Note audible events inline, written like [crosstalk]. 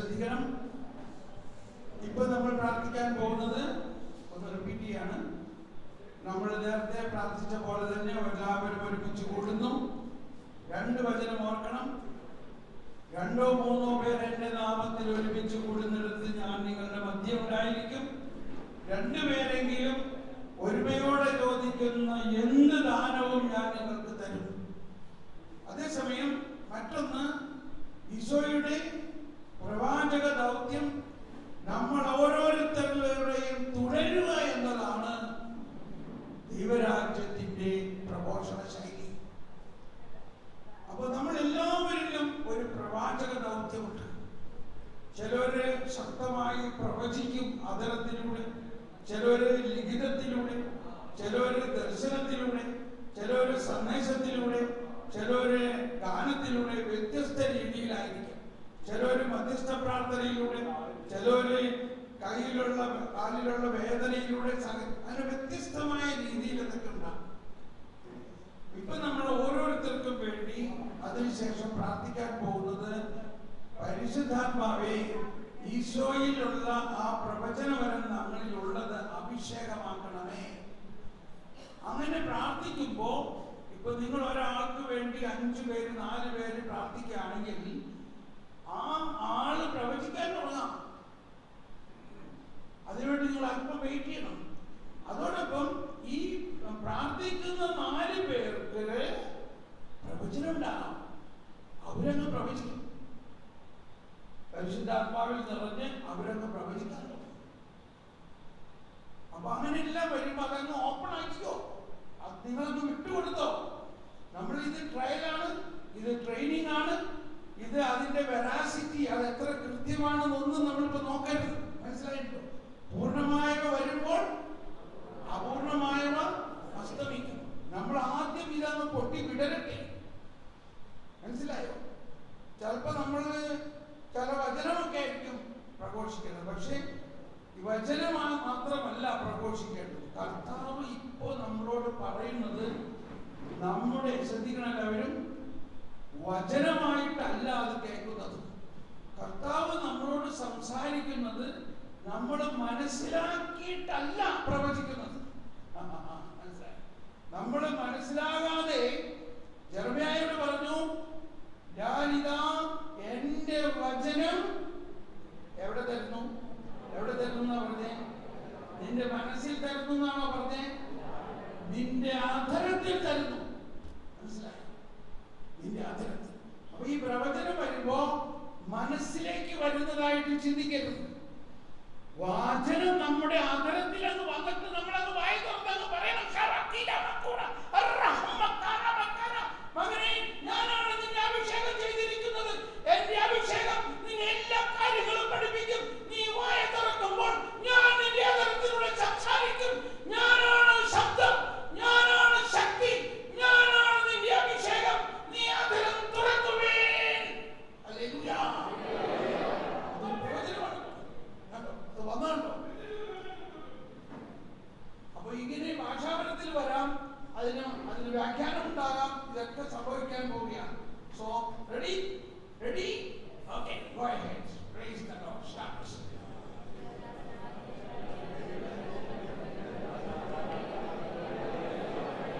ശ്രദ്ധിക്കണം. ഇപ്പൊ നമ്മൾ പ്രാർത്ഥിക്കാൻ പോകുന്നത് ഒന്ന് റിപ്പീറ്റ് ചെയ്യാണ്. നമ്മൾ നേരത്തെ പ്രാർത്ഥിച്ച പോലെ തന്നെ എല്ലാവരും ഒരുമിച്ച് കൂടുന്നു. രണ്ട് വചനം ഓർക്കണം. രണ്ടോ മൂന്നോ പേർ എന്റെ നാമത്തിൽ ഒരുമിച്ച് കൂടുന്നിടത്ത് ഞാൻ നിങ്ങളുടെ മധ്യം ഉണ്ടായിരിക്കും. രണ്ടുപേരെങ്കിലും പ്രവാചക ദൗത്യമുണ്ട്. ചിലവര് ശക്തമായി പ്രവചിക്കും അതരത്തിലൂടെ ചിലവര് ലിഖിതത്തിലൂടെ ചിലവര് ദർശനത്തിലൂടെ ചിലവര് സന്ദേശത്തിലൂടെ ചിലവര് ഗാനത്തിലൂടെ വ്യത്യസ്ത രീതിയിലായിരിക്കും. ചിലവര് മധ്യസ്ഥ പ്രാർത്ഥനയിലൂടെ ചിലവര് കയ്യിലുള്ള കാലിലുള്ള വേദനയിലൂടെ അങ്ങനെ വ്യത്യസ്തമായ രീതിയിൽ എന്തൊക്കെ ഉണ്ടാകും ഇപ്പൊ നമ്മൾ ഓരോരുത്തർക്കും വേണ്ടി അതിനുശേഷം പ്രാർത്ഥിക്കാൻ പോകുന്നത് പരിശുദ്ധാത്മാവേ ഈശോയിലുള്ള ആ പ്രവചനവരം നമ്മളിലുള്ളത് അഭിഷേകമാക്കണമേ. അങ്ങനെ പ്രാർത്ഥിക്കുമ്പോ ഇപ്പൊ നിങ്ങൾ ഒരാൾക്ക് വേണ്ടി അഞ്ചു പേര് നാല് പേര് പ്രാർത്ഥിക്കുകയാണെങ്കിൽ ആ ആൾ പ്രവചിക്കാൻ തുടങ്ങാം. അതിനുവേണ്ടി നിങ്ങൾ അല്പം വെയിറ്റ് ചെയ്യണം. അതോടൊപ്പം ഈ പ്രാർത്ഥിക്കുന്ന നാല് പേർക്ക് പ്രവചനം ഉണ്ടാകാം അവരങ്ങ് പ്രവചിക്കും പരിശുദ്ധാത്മാവിൽ നിറഞ്ഞ് അവരങ്ങ് പ്രവചിക്കാൻ. അപ്പൊ അങ്ങനെയെല്ലാം വരുമ്പോ അതങ്ങ് ഈ വചനം ആ- മാത്രമല്ല പ്രഘോഷിക്കേണ്ടത്. കർത്താവ് ഇപ്പോ നമ്മളോട് പറയുന്നത് നമ്മുടെ ശ്രദ്ധിക്കണം എല്ലാവരും വചനമായിട്ടല്ല അത് കേൾക്കുന്നത്. കർത്താവ് നമ്മളോട് സംസാരിക്കുന്നത് നമ്മൾ മനസ്സിലാക്കിയിട്ടല്ല പ്രവചിക്കുന്നത്. [laughs] നമ്മൾ മനസ്സിലാകാതെ ജർമ്മയായോട് പറഞ്ഞു ഞാനിതാ എന്റെ വചനം എവിടെ തരുന്നു എവിടെ തരുന്നു എന്നാ പറഞ്ഞേ നിന്റെ എന്നാണോ പറഞ്ഞേ? നിന്റെ അധരത്തിൽ തരുന്നു. നിന്റെ അധരത്തിൽ അപ്പൊ ഈ പ്രവചനം വരുമ്പോ മനസ്സിലേക്ക് വരുന്നതായിട്ട് ചിന്തിക്കരുത്. വാചനം നമ്മുടെ അധരത്തിൽ അത് വന്നിട്ട് നമ്മളത് വായി തുറന്നങ്ങ് പറയണം വ്യാഖ്യാനം ഉണ്ടാകാം ഇതൊക്കെ സംഭവിക്കാൻ പോവുകയാണ്. So ready ready okay go ahead praise the lord